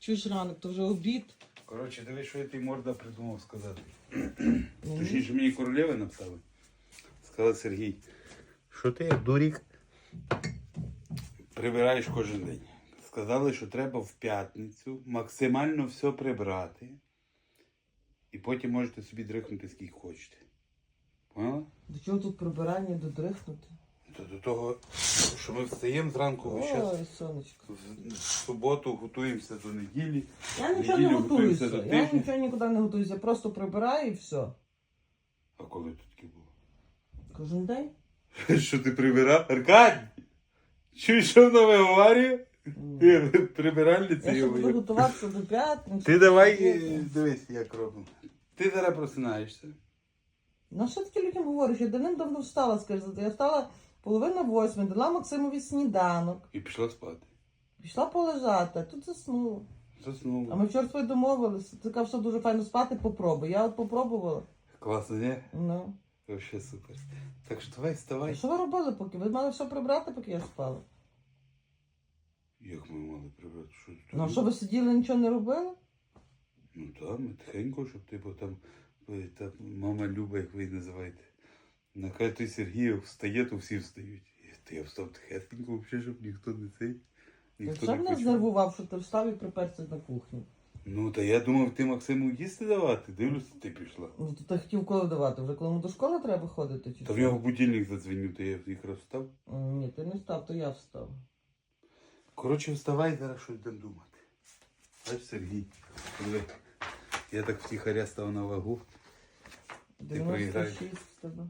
Чуєш ранок, то вже обід. Коротше, дивись, що я ти морда придумав сказати. Ну, Точніше, мені королеви написали. Сказав Сергій, що ти як дурік прибираєш кожен день. Сказали, що треба в п'ятницю максимально все прибрати. І потім можете собі дрихнути скільки хочете. Поняла? До чого тут прибирання додрихнути? То до того, що ми встаємо зранку. Ой, сонечко. В суботу готуємося до неділі. Я нічого не Неділю готуюся. готуємося до Я тижня. нічого нікуди не готуюся. Просто прибираю і все. А коли тут таке було? Кожен день. Що ти прибирав? Аркадій! Чуєш, що вона виговорює? Ні. Прибиральниця Я ще його. буду готуватися до п'ятниці. Ти давай е, дивись, як робимо. Ти зараз просинаєшся. Ну що таке людям говориш? Я давним-давно встала, скажи. Я встала половина восьми, дала Максимові сніданок, І пішла спати. пішла полежати, а тут заснула. А ми вчора своє домовилися. Ти казав, що дуже файно спати, попробуй. Я от попробувала. Класно, ні? Ну. Вообще супер. Так що давай А що ви робили поки? Ви мали все прибрати, поки я спала. Як ми мали прибрати? Що ти Ну а що ви сиділи, нічого не робили? Ну так, ми тихенько, щоб типу там, ви, та мама Люба, як ви її називаєте. Нехай той Сергій встає, то всі встають. Та я встав тихесенько, взагалі, щоб ніхто не цей. Ніхто Що не мене почув. знервував, що ти встав і приперся на кухню? Ну, та я думав, ти Максиму їсти давати. Дивлюся, ти пішла. Ну то ти хотів коли давати? Вже коли йому до школи треба ходити? Чи Та в що? нього будильник задзвонив, то я якраз встав. М, Ні, ти не встав, то я встав. Коротше, вставай, зараз щось будемо думати. Бач, Сергій, диви, я так втіхаря став на вагу. проіграєш. 96 в тебе.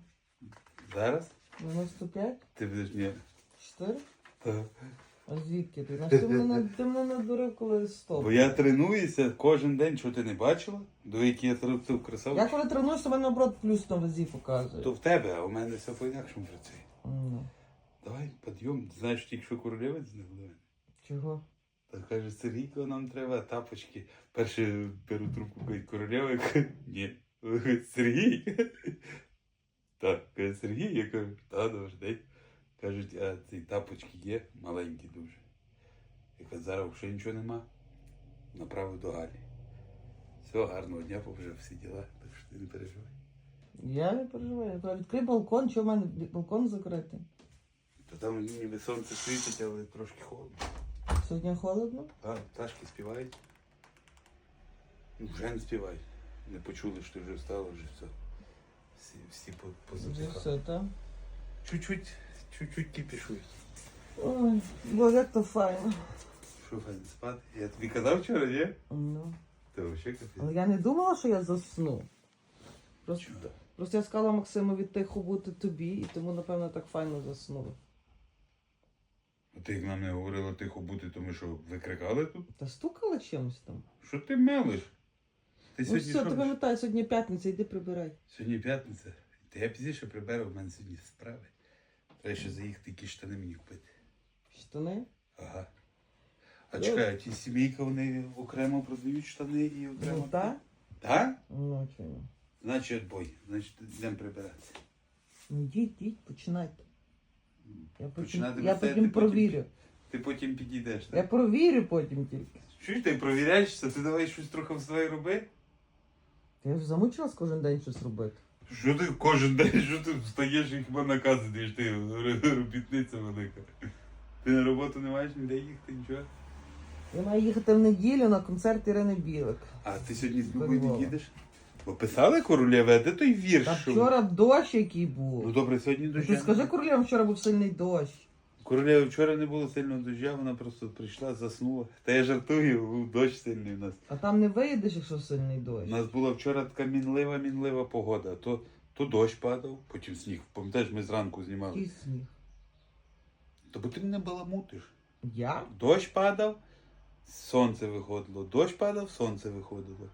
Зараз 95? ти будеш ні. 4? Та. А звідки ти? Знаєш, ти мене, ти мене надурив, коли стоп. Бо я тренуюся кожен день, що ти не бачила, до які я тренував красавчик. Я коли тренуюся, в мене наоборот плюс на вазі показує. То в тебе, а у мене все по-інакшому працює. Ну, Давай, підйом. Знаєш, тільки що королевець з мене. чого? Та каже, Сергійко, нам треба тапочки. Перше беру трубку, кажуть, королева, ні. Сергій. Каже, Сергій, я кажу, та, добрий день. Кажуть, а ці тапочки є, маленькі дуже. Я кажу, зараз взагалі нічого нема. Направив до Галі. Все, гарного дня, вже всі діла, так що ти не переживай. Я не переживаю. Я кажу, відкрий балкон, що в мене балкон закритий. Та там ніби сонце світить, але трошки холодно. Сьогодні холодно. А, пташки співають. Ну, Вже не співають. Не почули, що ти вже встала, вже все. Всі, всі по- позатихали. Чуть-чуть, чуть-чуть кипішують. Ой, бо як то файно. Що файно спати? Я тобі казав вчора, ні? Ну. Ти взагалі. Але я не думала, що я засну. Просто, Чого? просто я сказала Максимові тихо бути тобі, і тому, напевно, так файно заснула. А ти як нам не говорила тихо бути, тому що викрикали тут? Та стукала чимось там. Що ти мелиш? Ти Ну сьогодні все, що? ти робиш? пам'ятаєш, сьогодні п'ятниця, йди прибирай. Сьогодні п'ятниця. Та я пізніше приберу, в мене сьогодні справи. Треба ще заїхати якісь штани мені купити. Штани? Ага. А Ну. чекай, а ті сімейка вони окремо продають штани і окремо. Ну так? Так? Ну чого? Значить бой, значить йдемо прибиратися. Ну йдіть, йдіть, починайте. Я потім, Починати я ви потім ти потім- провірю. Ти потім підійдеш, Я так? провірю потім тільки. Чуєш, ти провіряєшся, ти давай щось трохи в своє роби. Я ж замучилась кожен день щось робити. Що ти кожен день, що ти встаєш і хіба накази даєш, ти робітниця велика. Ти на роботу не маєш ніде їхати, нічого. Я маю їхати в неділю на концерт Ірини Білик. А ти сьогодні з Любою не їдеш? Бо писали королєві, а де той вірш? Та що- вчора дощ який був. Ну добре, сьогодні Ну, дощ. Ти скажи королям, вчора був сильний дощ. Королеви вчора не було сильного дощу, вона просто прийшла, заснула. Та я жартую, був дощ сильний у нас. А там не виїдеш, якщо сильний дощ. У нас була вчора така мінлива, мінлива погода. То, то дощ падав, потім сніг. Пам'ятаєш, ми зранку знімали. Який сніг. Та бо ти мене баламутиш. Я? Дощ падав, сонце виходило. Дощ падав, сонце виходило.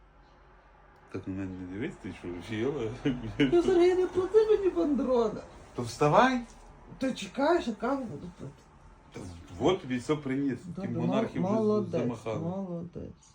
Так на мене не дивись, ти що, вчила? Ти Сергій, не плати мені бандрони. То вставай. Ти чекаєш, а каву буду пити. Та от тобі все приніс. Добре, монархи мол- вже молодець, замахали. молодець.